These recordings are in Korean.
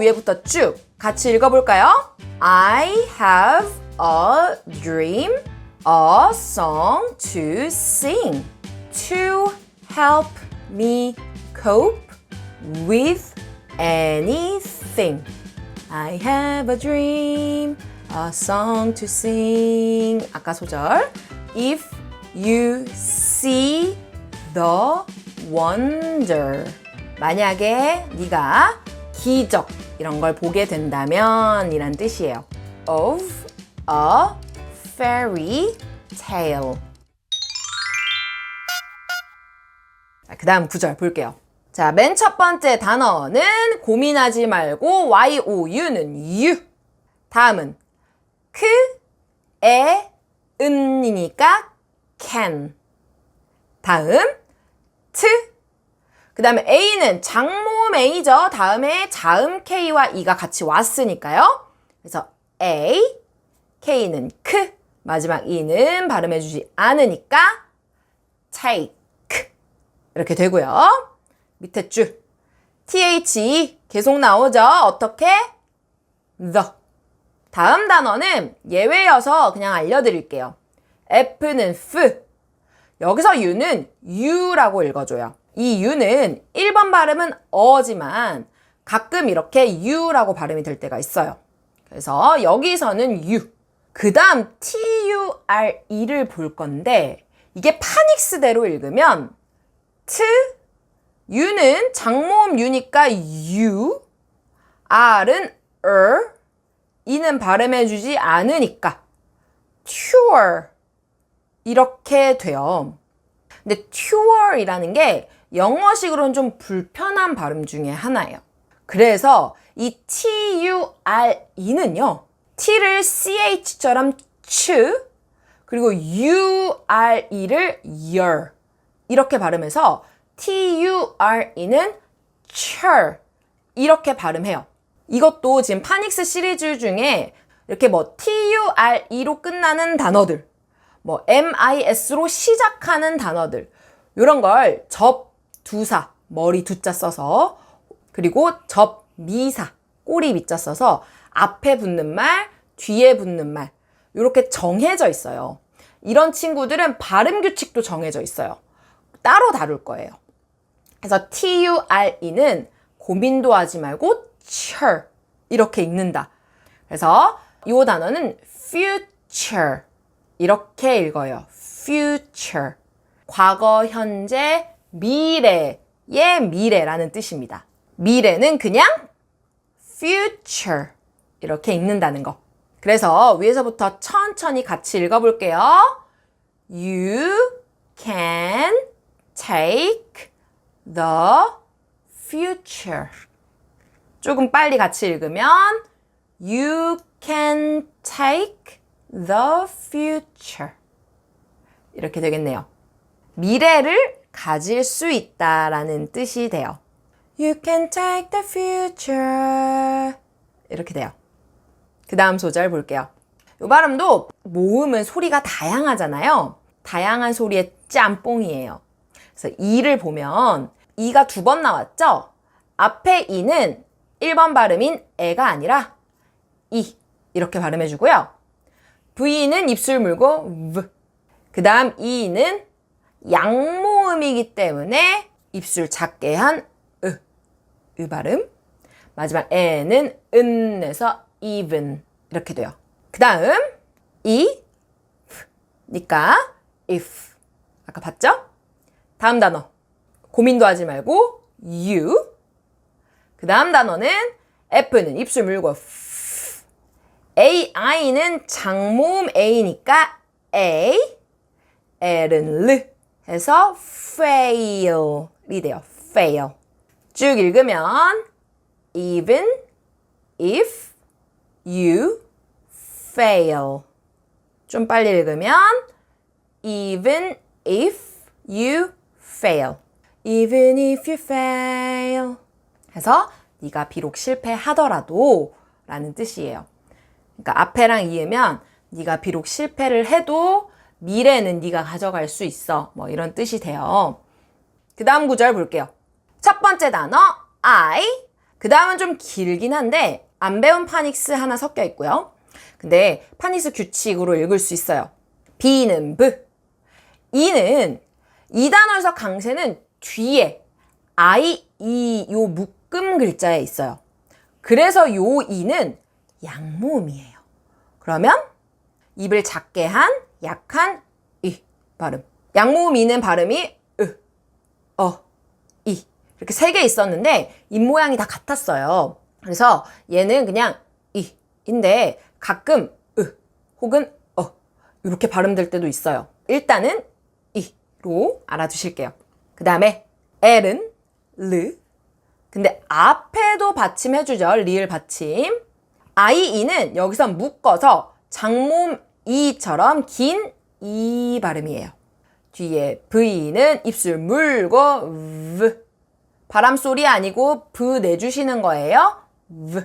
위에부터 쭉 같이 읽어볼까요? I have a dream, a song to sing to help me cope with anything. I have a dream, a song to sing. 아까 소절. If you see the wonder. 만약에 네가 기적 이런 걸 보게 된다면 이란 뜻이에요. Of a fairy tale. 그 다음 구절 볼게요. 자, 맨 첫 번째 단어는 고민하지 말고 y-o-u는 you. 다음은 크, 에, 은이니까 can. 다음 트. 그 다음에 A는 장모음 A죠. 다음에 자음 K와 E가 같이 왔으니까요. 그래서 A, K는 크, 마지막 E는 발음해주지 않으니까 take. 이렇게 되고요. 밑에 줄. THE 계속 나오죠. 어떻게? the. 다음 단어는 예외여서 그냥 알려드릴게요. F는 F. 여기서 U는 U라고 읽어줘요. 이 U는 1번 발음은 어지만 가끔 이렇게 U라고 발음이 될 때가 있어요. 그래서 여기서는 U. 그 다음 T-U-R-E를 볼 건데 이게 파닉스대로 읽으면 T, U는 장모음 U니까 U, R은 er, E는 발음해주지 않으니까 pure 이렇게 돼요. 근데 pure이라는 게 영어식으로는 좀 불편한 발음 중에 하나예요. 그래서 이 T-U-R-E는요, T를 CH처럼 ch, 그리고 U-R-E를 your 이렇게 발음해서 T-U-R-E는 chur 이렇게 발음해요. 이것도 지금 파닉스 시리즈 중에 이렇게 뭐 T-U-R-E로 끝나는 단어들, 뭐 M-I-S로 시작하는 단어들, 이런 걸 접, 두사, 머리 두자 써서, 그리고 접, 미사, 꼬리 미자 써서 앞에 붙는 말, 뒤에 붙는 말, 이렇게 정해져 있어요. 이런 친구들은 발음 규칙도 정해져 있어요. 따로 다룰 거예요. 그래서 T-U-R-E는 고민도 하지 말고 cher 이렇게 읽는다. 그래서 이 단어는 future 이렇게 읽어요. future 과거, 현재, 미래의 미래라는 뜻입니다. 미래는 그냥 future 이렇게 읽는다는 거. 그래서 위에서부터 천천히 같이 읽어볼게요. You can take the future. 조금 빨리 같이 읽으면 You can take the future. 이렇게 되겠네요. 미래를 가질 수 있다라는 뜻이 돼요. You can take the future. 이렇게 돼요. 그 다음 소절 볼게요. 이 발음도 모음은 소리가 다양하잖아요. 다양한 소리의 짬뽕이에요. 그래서 이를 보면 이가 두 번 나왔죠? 앞에 이는 1번 발음인 에가 아니라 이 이렇게 발음해 주고요. V는 입술 물고 V. 그 다음 이는 양모 음이기 때문에 입술 작게 한 으, 으 발음. 마지막 에는 은에서 even 이렇게 돼요. 그 다음 이, 니까 if. 아까 봤죠? 다음 단어. 고민도 하지 말고 you. 그 다음 단어는 F는 입술 물고 F. A, I는 장모음 A니까 A. L은 L 해서 fail이 돼요. fail. 쭉 읽으면 even if you fail. 좀 빨리 읽으면 even if you fail. even if you fail. 해서 네가 비록 실패하더라도 라는 뜻이에요. 그러니까 앞에랑 이으면 네가 비록 실패를 해도 미래는 네가 가져갈 수 있어. 뭐 이런 뜻이 돼요. 그 다음 구절 볼게요. 첫 번째 단어 I 그 다음은 좀 길긴 한데 안 배운 파닉스 하나 섞여 있고요. 근데 파닉스 규칙으로 읽을 수 있어요. B는 B, E는 이 단어에서 강세는 뒤에 I, E 요 묶음 글자에 있어요. 그래서 요 E는 양모음이에요. 그러면 입을 작게 한 약한 이 발음. 양모음 이는 발음이 으, 어, 이 이렇게 세 개 있었는데 입 모양이 다 같았어요. 그래서 얘는 그냥 이인데 가끔 으 혹은 어 이렇게 발음될 때도 있어요. 일단은 이로 알아두실게요. 그 다음에 L은 르. 근데 앞에도 받침해주죠. 리을 받침. E는 여기서 묶어서 장모음 이처럼 긴 이 발음이에요. 뒤에 V는 입술 물고 V. 바람 소리 아니고 V 내주시는 거예요. V.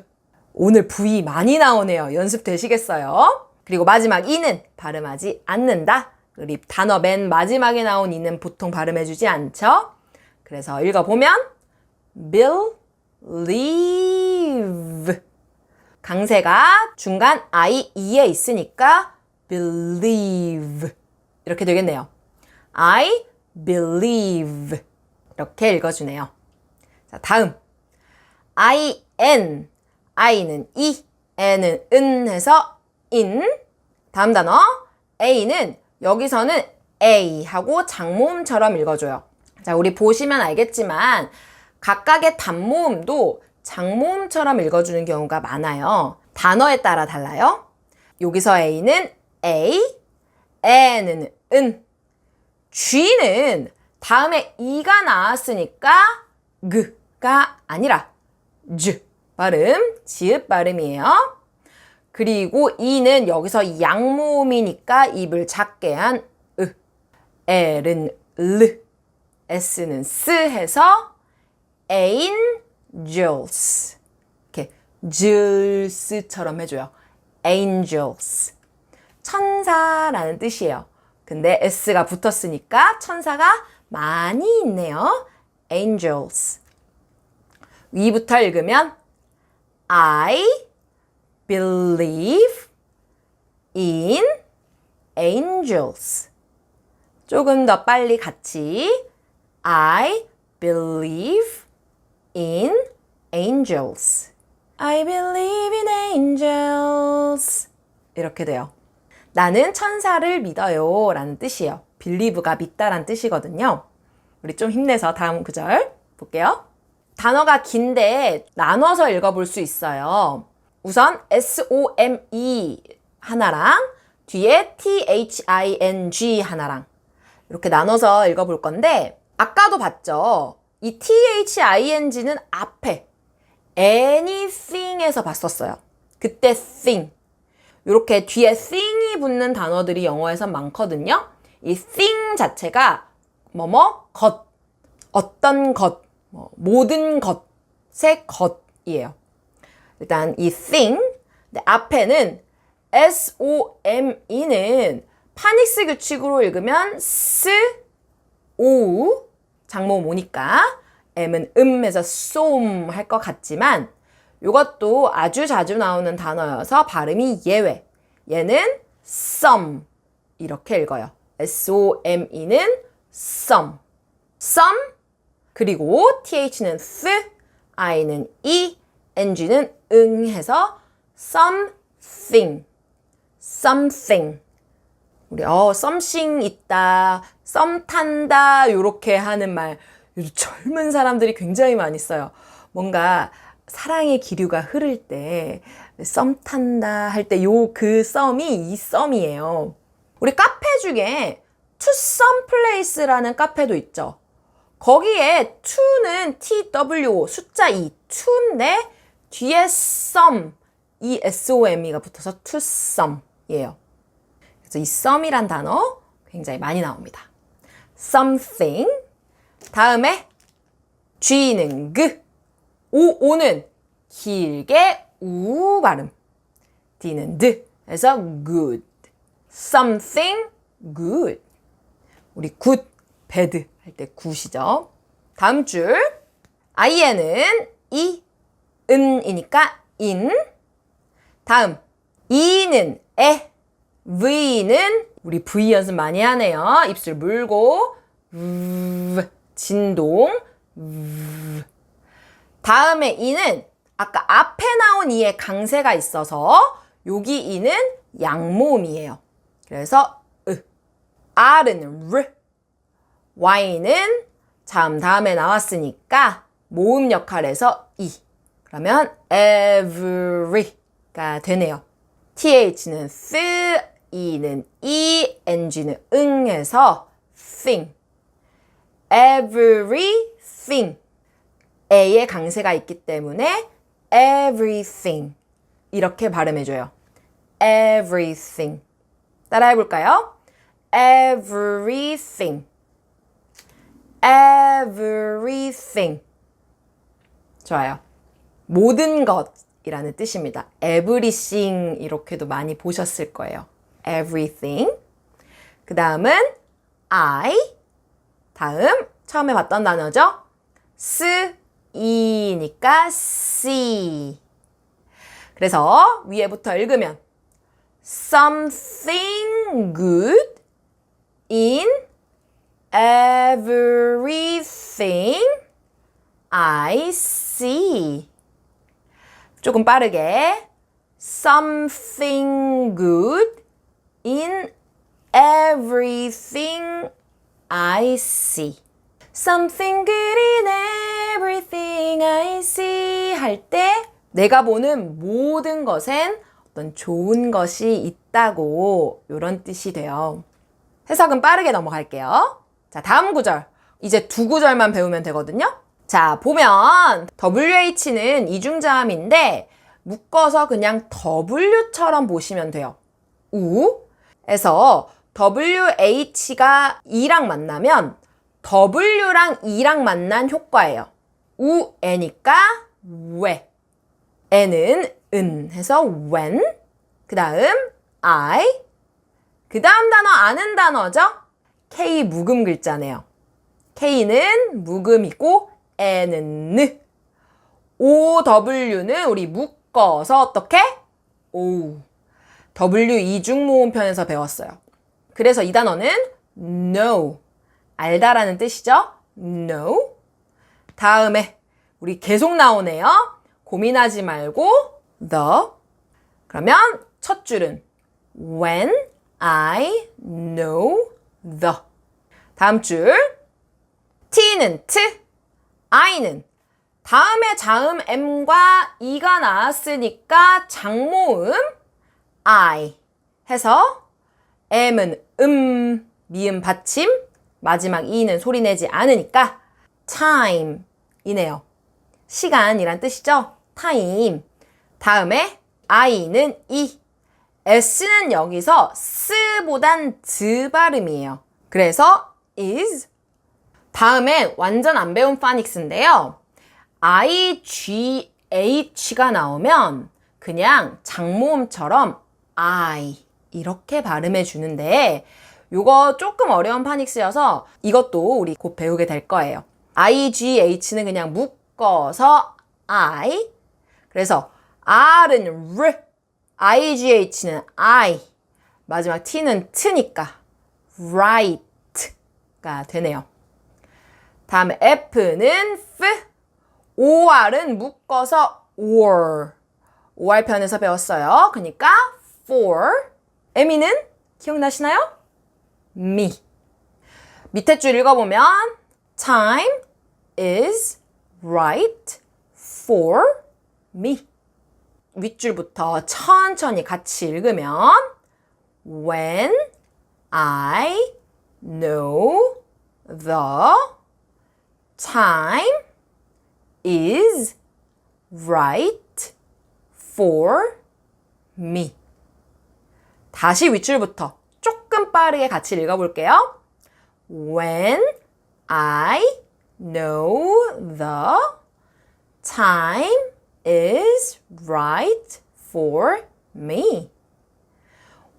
오늘 V 많이 나오네요. 연습되시겠어요? 그리고 마지막 E는 발음하지 않는다. 우리 단어 맨 마지막에 나온 E는 보통 발음해주지 않죠? 그래서 읽어보면 believe 강세가 중간 I, E에 있으니까 believe 이렇게 되겠네요. I believe 이렇게 읽어주네요. 자, 다음 I, N I는 이, N은 은 해서 in 다음 단어 A는 여기서는 A 하고 장모음처럼 읽어줘요. 자, 우리 보시면 알겠지만 각각의 단모음도 장모음처럼 읽어주는 경우가 많아요. 단어에 따라 달라요. 여기서 A는 A, N은 은, G는 다음에 이가 나왔으니까 그가 아니라 즈 발음, 지읒 발음이에요. 그리고 이는 여기서 양모음이니까 입을 작게 한 으, L은 르, S는 스 해서 angels 이렇게 jules처럼 해줘요. angels 천사라는 뜻이에요. 근데 s가 붙었으니까 천사가 많이 있네요. angels 위부터 읽으면 I believe in angels 조금 더 빨리 같이 I believe in angels. I believe in angels. 이렇게 돼요. 나는 천사를 믿어요. 라는 뜻이에요. believe가 믿다란 뜻이거든요. 우리 좀 힘내서 다음 구절 볼게요. 단어가 긴데 나눠서 읽어볼 수 있어요. 우선 S-O-M-E 하나랑 뒤에 T-H-I-N-G 하나랑 이렇게 나눠서 읽어볼 건데 아까도 봤죠? 이 thing는 앞에 anything에서 봤었어요. 그때 thing. 이렇게 뒤에 thing이 붙는 단어들이 영어에서 많거든요. 이 thing 자체가 뭐뭐 것, 어떤 것, 뭐 모든 것의 것이에요. 일단 이 thing 앞에는 S-O-M-E는 파닉스 규칙으로 읽으면 s, o 장모음 오니까 M은 음에서 쏨 할 것 같지만 이것도 아주 자주 나오는 단어여서 발음이 예외. 얘는 some 이렇게 읽어요. S-O-M-E는 some. some 그리고 TH는 th, I는 E, NG는 응 해서 something, something. 우리 어 something 있다, 썸 탄다 요렇게 하는 말 요즘 젊은 사람들이 굉장히 많이 써요. 뭔가 사랑의 기류가 흐를 때 썸 탄다 할 때 요 그 썸이 이 썸이에요. 우리 카페 중에 some place라는 카페도 있죠. 거기에 to는 TWO 숫자 2 to인데 뒤에 some 이 SOME가 붙어서 some이에요. 그래서 이 some이란 단어 굉장히 많이 나옵니다. something 다음에 G는 그 오, 오는 길게 우 발음. D는 드. 해서 good. Something good. 우리 good, bad 할때 굿이죠. 다음 줄. IN은 이, 은이니까 in. 다음 이는 에, v는 우리 v 연습 많이 하네요. 입술 물고 v, 진동 v. 다음에 이는 아까 앞에 나온 이의 강세가 있어서 여기 이는 양모음이에요. 그래서 으. R은 르. Y는 자음 다음에 나왔으니까 모음 역할에서 이. 그러면 every가 되네요. TH는 th, E는 E, NG는 응 해서 thing. everything. A의 강세가 있기 때문에 everything. 이렇게 발음해줘요. everything. 따라해볼까요? everything. everything. 좋아요. 모든 것이라는 뜻입니다. everything 이렇게도 많이 보셨을 거예요. everything. 그 다음은 I. 다음 처음에 봤던 단어죠. s, 이니까 see. 그래서 위에부터 읽으면 something good in everything I see. 조금 빠르게 something good in everything I see. Something good in everything I see 할 때 내가 보는 모든 것엔 어떤 좋은 것이 있다고 이런 뜻이 돼요. 해석은 빠르게 넘어갈게요. 자, 다음 구절. 이제 두 구절만 배우면 되거든요. 자, 보면 WH는 이중자음인데 묶어서 그냥 W처럼 보시면 돼요. 우. 에서 WH가 E랑 만나면 W랑 E랑 만난 효과예요. 우, 애니까 왜. 애는 은 해서 when. 그 다음 I. 그 다음 단어 아는 단어죠? K 묵음 글자네요. K는 묵음이고 N은 느. OW는 우리 묶어서 어떻게? 오. W 이중 모음편에서 배웠어요. 그래서 이 단어는 know. 알다라는 뜻이죠? know. 다음에 우리 계속 나오네요. 고민하지 말고 the. 그러면 첫 줄은 when I know the. 다음 줄 T는 t, I는 다음에 자음 M과 E가 나왔으니까 장모음 I 해서 M은 음, 미음 받침, 마지막 E는 소리 내지 않으니까 time 이네요. 시간이란 뜻이죠? time. 다음에 I는 E. S는 여기서 스보단 즈 발음이에요. 그래서 is. 다음에 완전 안 배운 파닉스인데요. I, G, H가 나오면 그냥 장모음처럼 I 이렇게 발음해 주는데 이거 조금 어려운 파닉스여서 이것도 우리 곧 배우게 될 거예요. I, G, H는 그냥 묶어서 I 그래서 R은 R, I, G, H는 I 마지막 T는 T니까 right가 되네요. 다음에 F는 F, OR은 묶어서 or. OR 편에서 배웠어요. 그러니까 for. M이는 기억나시나요? Me. 밑에 줄 읽어보면 time is right for me. 윗줄부터 천천히 같이 읽으면 when I know the time is right for me. 다시 윗줄부터 빠르게 같이 읽어볼게요. When I know the time is right for me.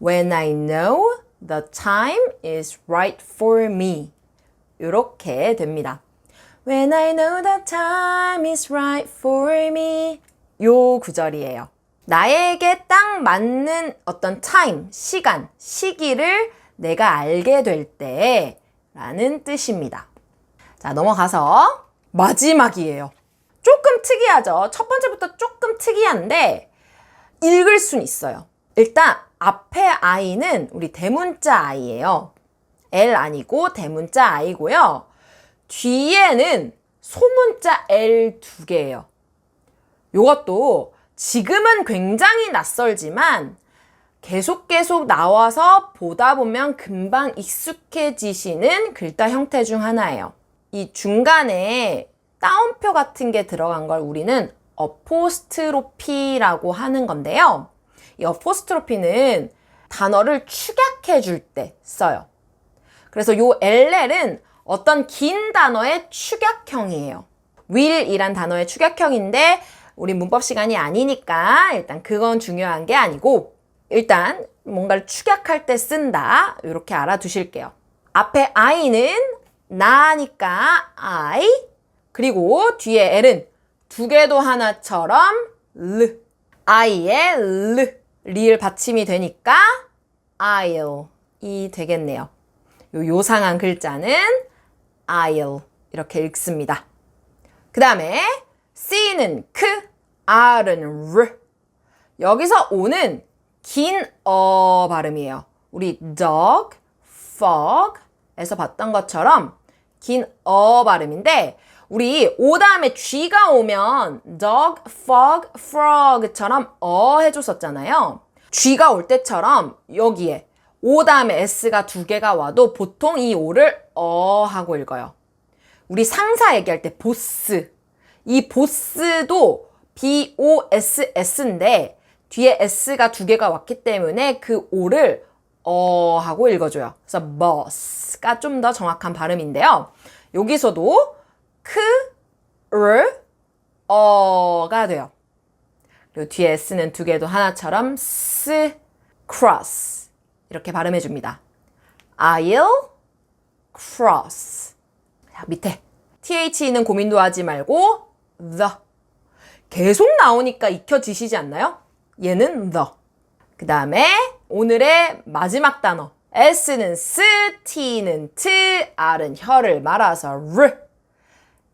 When I know the time is right for me. 이렇게 됩니다. When I know the time is right for me. 요 구절이에요. 나에게 딱 맞는 어떤 타임, 시간, 시기를 내가 알게 될 때, 라는 뜻입니다. 자, 넘어가서 마지막이에요. 조금 특이하죠? 첫 번째부터 조금 특이한데, 읽을 순 있어요. 일단, 앞에 I는 우리 대문자 I예요. L 아니고 대문자 I고요. 뒤에는 소문자 L 두 개예요. 요것도 지금은 굉장히 낯설지만 계속 계속 나와서 보다 보면 금방 익숙해지시는 글자 형태 중 하나예요. 이 중간에 따옴표 같은 게 들어간 걸 우리는 어포스트로피라고 하는 건데요. 이 어포스트로피는 단어를 축약해 줄 때 써요. 그래서 요 LL은 어떤 긴 단어의 축약형이에요. will이란 단어의 축약형인데 우리 문법 시간이 아니니까 일단 그건 중요한 게 아니고 일단 뭔가를 축약할 때 쓴다. 이렇게 알아두실게요. 앞에 I는 나니까 I 그리고 뒤에 L은 두 개도 하나처럼 르 I의 르 리을 받침이 되니까 I'll 이 되겠네요. 요 요상한 글자는 I'll 이렇게 읽습니다. 그 다음에 C는 크, R은 르. 여기서 오는 긴 어 발음이에요. 우리 dog, fog에서 봤던 것처럼 긴 어 발음인데 우리 오 다음에 G가 오면 dog, fog, frog처럼 어 해줬었잖아요. G가 올 때처럼 여기에 오 다음에 S가 두 개가 와도 보통 이 오를 어 하고 읽어요. 우리 상사 얘기할 때 보스. 이 보스도 B-O-S-S인데 뒤에 S가 두 개가 왔기 때문에 그 O를 어 하고 읽어줘요. 그래서 boss가 좀 더 정확한 발음인데요. 여기서도 크, 을, 어가 돼요. 그리고 뒤에 S는 두 개도 하나처럼 s, cross 이렇게 발음해 줍니다. I'll cross. 자, 밑에 TH는 고민도 하지 말고 the. 계속 나오니까 익혀지시지 않나요? 얘는 the. 그 다음에 오늘의 마지막 단어. S는 s, T는 t, R은 혀를 말아서 r.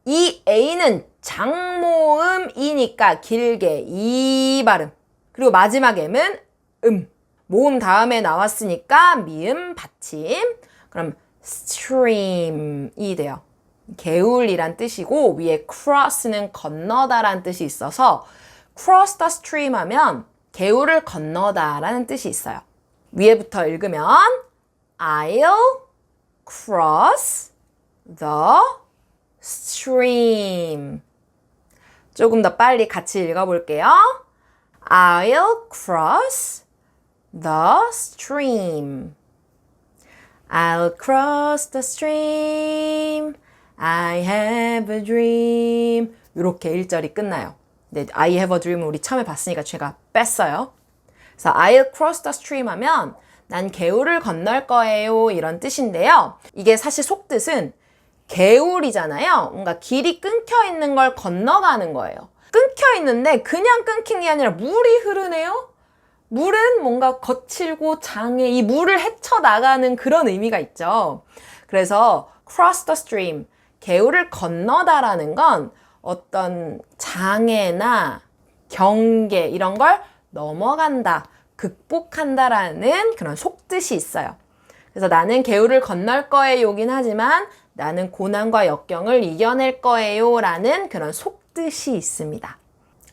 이 A는 장모음이니까 길게 이 발음. 그리고 마지막 M은 음. 모음 다음에 나왔으니까 미음 받침. 그럼 stream이 돼요. 개울이란 뜻이고 위에 cross는 건너다라는 뜻이 있어서 cross the stream 하면 개울을 건너다라는 뜻이 있어요. 위에부터 읽으면 I'll cross the stream. 조금 더 빨리 같이 읽어볼게요. I'll cross the stream. I'll cross the stream. I have a dream. 이렇게 1절이 끝나요. 네, I have a dream 우리 처음에 봤으니까 제가 뺐어요. 그래서 I'll cross the stream 하면 난 개울을 건널 거예요. 이런 뜻인데요. 이게 사실 속뜻은 개울이잖아요. 뭔가 길이 끊겨 있는 걸 건너가는 거예요. 끊겨 있는데 그냥 끊긴 게 아니라 물이 흐르네요? 물은 뭔가 거칠고 장애, 이 물을 헤쳐나가는 그런 의미가 있죠. 그래서 cross the stream, 개울을 건너다라는 건 어떤 장애나 경계 이런 걸 넘어간다, 극복한다라는 그런 속뜻이 있어요. 그래서 나는 개울을 건널 거예요긴 하지만 나는 고난과 역경을 이겨낼 거예요 라는 그런 속뜻이 있습니다.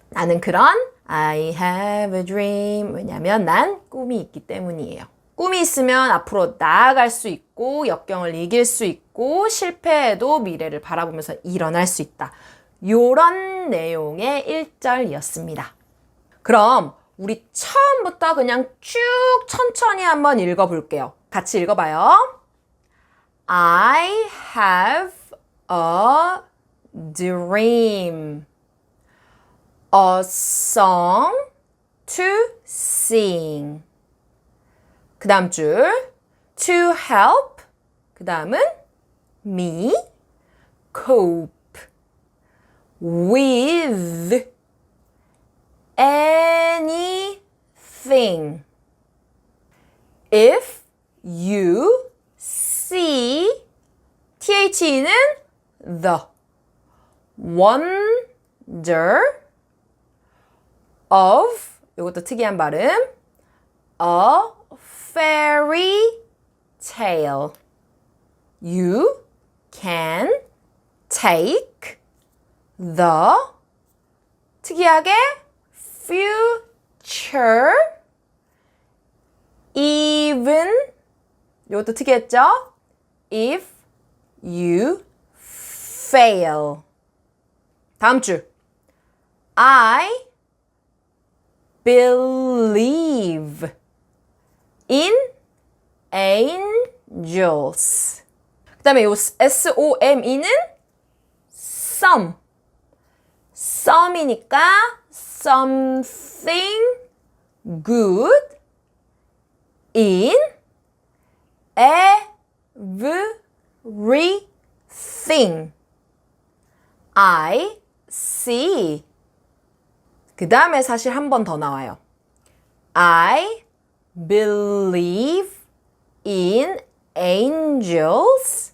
나는 그런 I have a dream. 왜냐면 난 꿈이 있기 때문이에요. 꿈이 있으면 앞으로 나아갈 수 있고 역경을 이길 수 있고 실패해도 미래를 바라보면서 일어날 수 있다. 요런 내용의 1절이었습니다. 그럼 우리 처음부터 그냥 쭉 천천히 한번 읽어볼게요. 같이 읽어봐요. I have a dream. A song to sing. 그 다음 줄. To help. 그 다음은 me cope with anything. If you see THE는 the wonder of 이것도 특이한 발음 a fairy tale. You can take the 특이하게 future even 이것도 특이했죠? if you fail. 다음 줄. I believe in angels. 그 다음에 요 S-O-M-E는 some. Some이니까 something good in everything. I see. 그 다음에 사실 한 번 더 나와요. I believe in angels.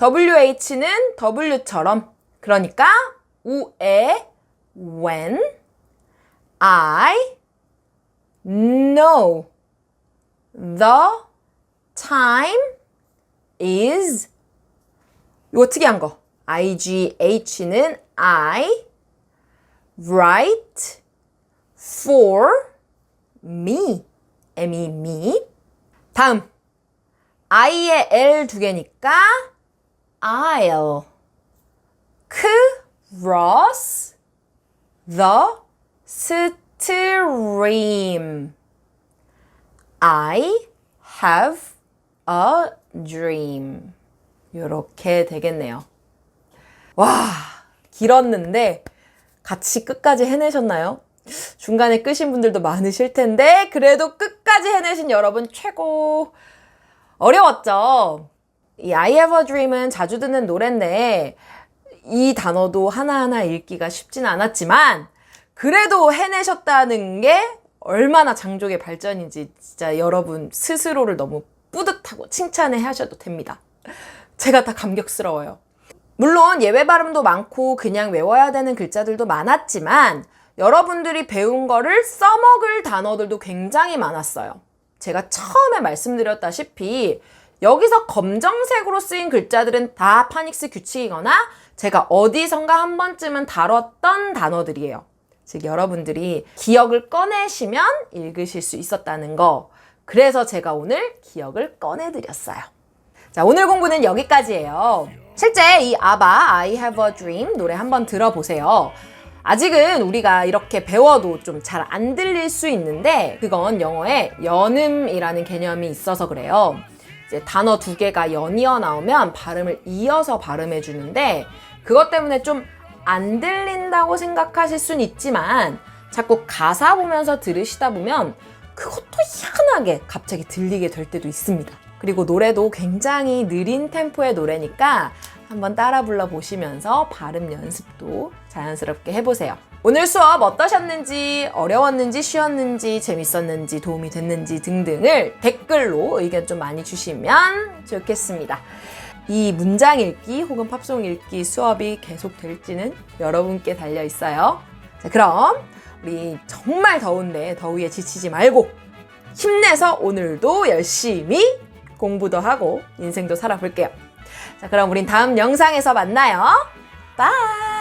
WH는 W처럼. 그러니까 우에 when I know the time is 이거 특이한 거. IGH는 I write for me. M이 me. 다음. I의 L 두 개니까 I'll cross the stream. I have a dream. 이렇게 되겠네요. 와, 길었는데 같이 끝까지 해내셨나요? 중간에 끄신 분들도 많으실 텐데 그래도 끝까지 해내신 여러분 최고. 어려웠죠? 이 I have a dream은 자주 듣는 노래인데 이 단어도 하나하나 읽기가 쉽진 않았지만 그래도 해내셨다는 게 얼마나 장족의 발전인지 진짜 여러분 스스로를 너무 뿌듯하고 칭찬해 하셔도 됩니다. 제가 다 감격스러워요. 물론 예외 발음도 많고 그냥 외워야 되는 글자들도 많았지만 여러분들이 배운 거를 써먹을 단어들도 굉장히 많았어요. 제가 처음에 말씀드렸다시피 여기서 검정색으로 쓰인 글자들은 다 파닉스 규칙이거나 제가 어디선가 한 번쯤은 다뤘던 단어들이에요. 즉 여러분들이 기억을 꺼내시면 읽으실 수 있었다는 거. 그래서 제가 오늘 기억을 꺼내드렸어요. 자, 오늘 공부는 여기까지예요. 실제 이 아바 I have a dream 노래 한번 들어보세요. 아직은 우리가 이렇게 배워도 좀 잘 안 들릴 수 있는데 그건 영어에 연음이라는 개념이 있어서 그래요. 이제 단어 두 개가 연이어 나오면 발음을 이어서 발음해 주는데 그것 때문에 좀 안 들린다고 생각하실 순 있지만 자꾸 가사 보면서 들으시다 보면 그것도 희한하게 갑자기 들리게 될 때도 있습니다. 그리고 노래도 굉장히 느린 템포의 노래니까 한번 따라 불러 보시면서 발음 연습도 자연스럽게 해보세요. 오늘 수업 어떠셨는지, 어려웠는지, 쉬웠는지, 재밌었는지, 도움이 됐는지 등등을 댓글로 의견 좀 많이 주시면 좋겠습니다. 이 문장 읽기 혹은 팝송 읽기 수업이 계속 될지는 여러분께 달려 있어요. 자, 그럼 우리 정말 더운데 더위에 지치지 말고 힘내서 오늘도 열심히 공부도 하고 인생도 살아볼게요. 자, 그럼 우린 다음 영상에서 만나요. 바이!